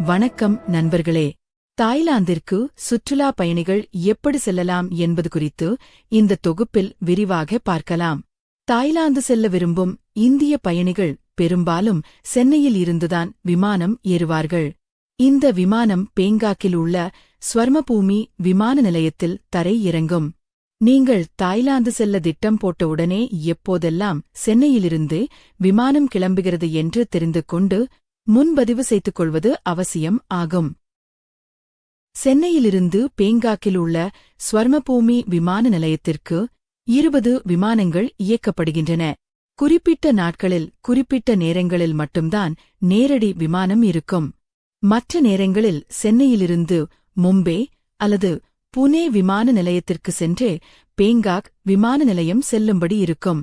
வணக்கம் நண்பர்களே. தாய்லாந்திற்கு சுற்றுலா பயணிகள் எப்படி செல்லலாம் என்பது குறித்து இந்த தொகுப்பில் விரிவாக பார்க்கலாம். தாய்லாந்து செல்ல விரும்பும் இந்திய பயணிகள் பெரும்பாலும் சென்னையில் இருந்துதான் விமானம் ஏறுவார்கள். இந்த விமானம் பேங்காக்கில் உள்ள ஸ்வர்மபூமி விமான நிலையத்தில் தரை இறங்கும். நீங்கள் தாய்லாந்து செல்ல திட்டம் போட்டவுடனே எப்போதெல்லாம் சென்னையிலிருந்து விமானம் கிளம்புகிறது என்று தெரிந்து கொண்டு முன்பதிவு செய்துக் கொள்வது அவசியம் ஆகும். சென்னையிலிருந்து பேங்காக்கில் உள்ள ஸ்வர்மபூமி விமான நிலையத்திற்கு இருபது விமானங்கள் இயக்கப்படுகின்றன. குறிப்பிட்ட நாட்களில் குறிப்பிட்ட நேரங்களில் மட்டும்தான் நேரடி விமானம் இருக்கும். மற்ற நேரங்களில் சென்னையிலிருந்து மும்பே அல்லது புனே விமான நிலையத்திற்கு சென்று பேங்காக் விமான நிலையம் செல்லும்படி இருக்கும்.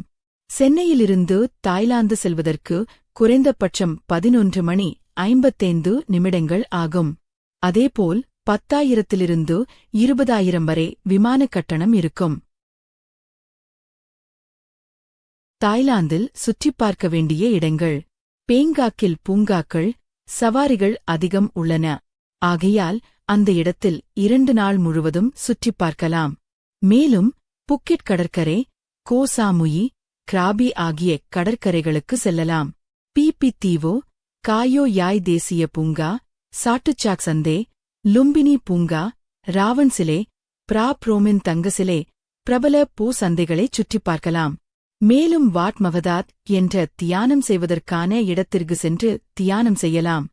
சென்னையிலிருந்து தாய்லாந்து செல்வதற்கு குறைந்தபட்சம் பதினொன்று மணி ஐம்பத்தைந்து நிமிடங்கள் ஆகும். அதேபோல் பத்தாயிரத்திலிருந்து இருபதாயிரம் வரை விமான கட்டணம் இருக்கும். தாய்லாந்தில் சுற்றிப் பார்க்க வேண்டிய இடங்கள். பேங்காக்கில் பூங்காக்கள் சவாரிகள் அதிகம் உள்ளன. ஆகையால் அந்த இடத்தில் இரண்டு நாள் முழுவதும் சுற்றிப் பார்க்கலாம். மேலும் புக்கிட் கடற்கரை கோசாமுயி கிராபி ஆகிய கடற்கரைகளுக்கு செல்லலாம். பிபி தீவு காயோ யாய் தேசிய பூங்கா சாட்டுச்சாக் சந்தே லும்பினி பூங்கா ராவன் சிலை பிரா புரோமின் தங்க சிலை பிரபல பூ சந்தைகளைச் சுற்றிப் பார்க்கலாம். மேலும் வாட் மவதாத் என்ற தியானம் செய்வதற்கான இடத்திற்கு சென்று தியானம் செய்யலாம்.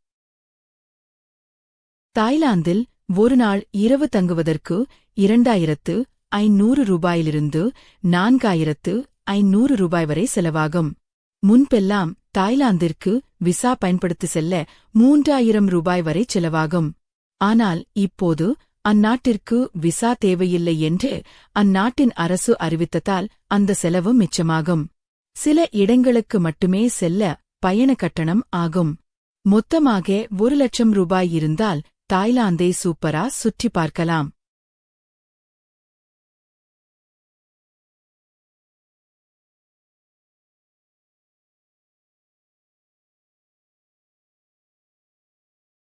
தாய்லாந்தில் ஒருநாள் இரவு தங்குவதற்கு இரண்டாயிரத்து ஐநூறு ரூபாயிலிருந்து நான்காயிரத்து ஐநூறு ரூபாய் வரை செலவாகும். முன்பெல்லாம் தாய்லாந்திற்கு விசா பயன்படுத்தி செல்ல மூன்றாயிரம் ரூபாய் வரை செலவாகும். ஆனால் இப்போது அந்நாட்டிற்கு விசா தேவையில்லை என்று அந்நாட்டின் அரசு அறிவித்ததால் அந்த செலவு மிச்சமாகும். சில இடங்களுக்கு மட்டுமே செல்ல பயண கட்டணம் ஆகும். மொத்தமாக ஒரு லட்சம் ரூபாய் இருந்தால் தாய்லாந்தை சூப்பரா சுற்றி பார்க்கலாம்.